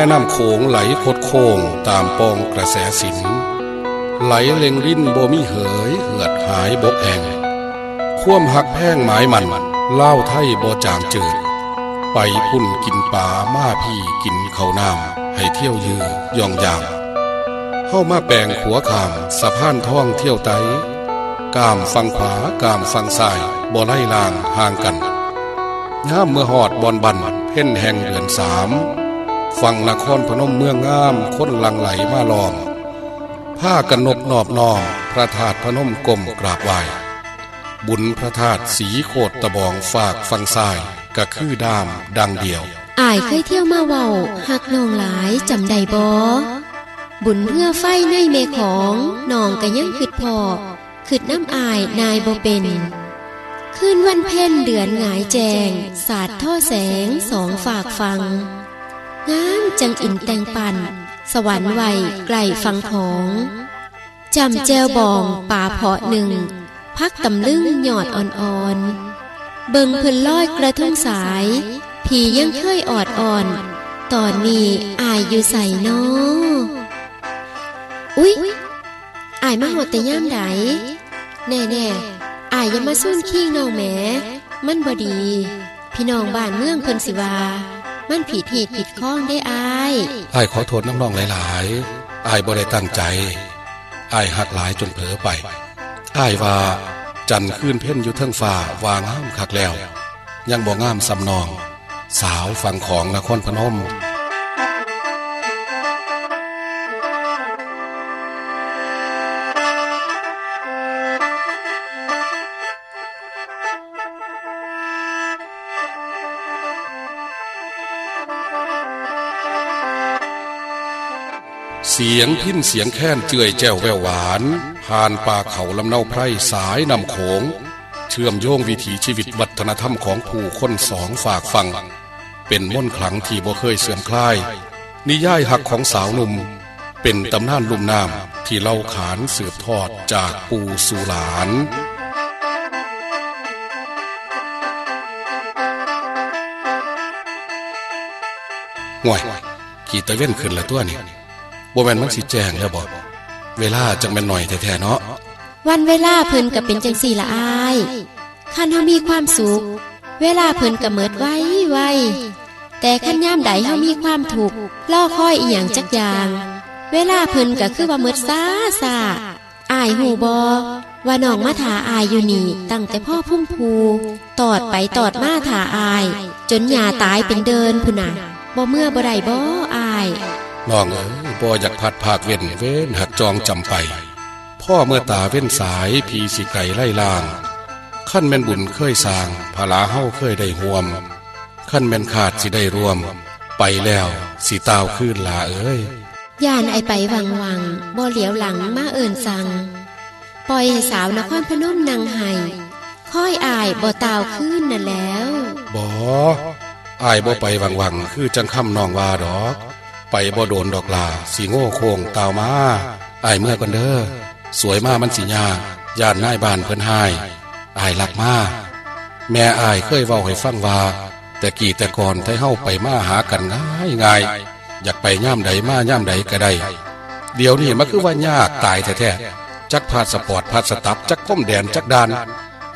แม่น้ำโขงไหลคดโค้งตามปองกระแสสิน ไหลเล็งริ้นบ่มีเหยเหือดหายบกแห่งคว่มหักแพงหมายมันเล่าไทยบ่จางจืด ไปพุ่นกินป่ามาพี่กินเขาน้ำให้เที่ยวยือยองยามเข้ามาแปลงขัวขามสะพานท่องเที่ยวไตกามฟังขวากามฟังซ้ายบ่ไล่ลางห่างกันย่ามเมื่อหอดบอนบันเพ่นแห่งเดือนสาม ฟังนครพนมเมืองงามคนหลังไหลมาล้อมผ้ากันนบนอบนอมพระธาตุพนมกลมกราบไหวบุญพระธาตุสีโคตรตะบองฝากฟังซ้ายก็คือดามดังเดียวอายเคยเที่ยวมาเว้าหักนองหลายจำได้บ่บุญเพื่อไฟในเมของนองก็ยังคิดพอคิดน้ำอายนายบ่เป็นคืนวันเพ็ญเดือนหงายแจง สาดท่อแสงสองฝากฟัง งามจังอินแต่งปัน สวรรค์ไวไกลฟังของจำแจวบองป่าเพาะหนึ่ง พักตำลึงหยอดอ่อนๆ เบิงเพิ่นลอยกระทุ่งสาย ผียังเคยออดอ่อน ตอนนี้อายอยู่ใส่นออุ๊ยอายมาหอดแต่ย่ามใดแน่แน่อายย่ามาซุ่นขี้น้องแหมมันบ่ดี พี่น้องบ้านเมืองเพิ่นสิว่า มันผิดเหตุผิดข้องได้อายอายขอโทษน้ำนองหลายๆอายบ่ได้ตั้งใจอายหักหลายจนเผลอไปอายว่าจันทร์ขึ้นเพ่นอยู่เทิงฝ่าวางห้ามคักแล้ว ยังบ่งามสำนอง สาวฝั่งของนครพนม เสียงพิ้นเสียงแค้นเจื่อยแจ้วแววหวานผ่านป่าเขาลำเนาไพรสายนำโขง เชื่อมโยงวิถีชีวิตวัฒนธรรมของผู้คนสองฝากฟัง เป็นม่นขลังที่บ่เคยเสื่อมคลาย นิยายหักของสาวหนุ่ม เป็นตำนานลุ่มน้ำที่เล่าขานสืบทอดจากปู่สู่หลานห่วยขี่ตะเว้นขึ้นละตัวนี่ บ่แม่นมันสิแจ้งแล้วบ่เวลาจังแม่นหน่อยแท้ๆเนาะ วันเวลาเพิ่นก็เป็นจังสี่ละอายคันเฮามีความสุข เวลาเพิ่นก็เมิดไว้ไวแต่คันยามใดเฮามีความทุกล่อค่อยอีหยังจักอย่าง เวลาเพิ่นก็คือว่าเมิดซาซาอายหูบอว่าน้องมาถาอายอยู่นี่ตั้งแต่พ่อพุ่มพูตอดไปตอดมาถาอาย จนหยาตายเป็นเดินพุ่นน่ะบ่เมื่อบ่ได้บ่อาย น้องเอ้ยบ่อยากพัดภาคเว้นเว้นหักจองจำไป พ่อเมื่อตาเว้นสายพีสิไก่ไล่ล่างขั้นแม่นบุญเคยสร้างภาลาเฮาเคยได้ห่วมขั้นแม่นขาดสิได้รวม ไปแล้วสิตาวคืนลาเอ้ยย่านไอไปวังวังบ่เหลียวหลังมาเอินสั่งปล่อยให้สาวนครพนมนางไห้ค่อยอายบ่ตาวขึ้นนั่นแล้วบ่อายบ่ไปวังๆคือจังคำน้องว่าดอก ไปบ่โดนดอกลาสิโง่โค้งตาวมาอายเมื่อก่อนเด้อสวยมามันสิยากย่านนายบ้านเพิ่นหายอายรักมาแม่อายเคยเว้าให้ฟังว่า แต่กี่แต่ก่อนไทเฮาไปมาหากันง่ายง่ายอยากไปย่ามใดมาย่ามใดก็ได้ เดี๋ยวนี้มันคือว่ายากตายแท้ๆจักพาสปอร์ตพาสตับจักพ้มแดนจักดาน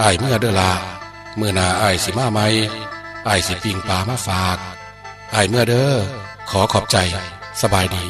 อายเมื่อเด้อลาเมื่อนาอายสิมาไหมอายสิปิงปลามาฝากอายเมื่อเด้อ ขอขอบใจ สบายดี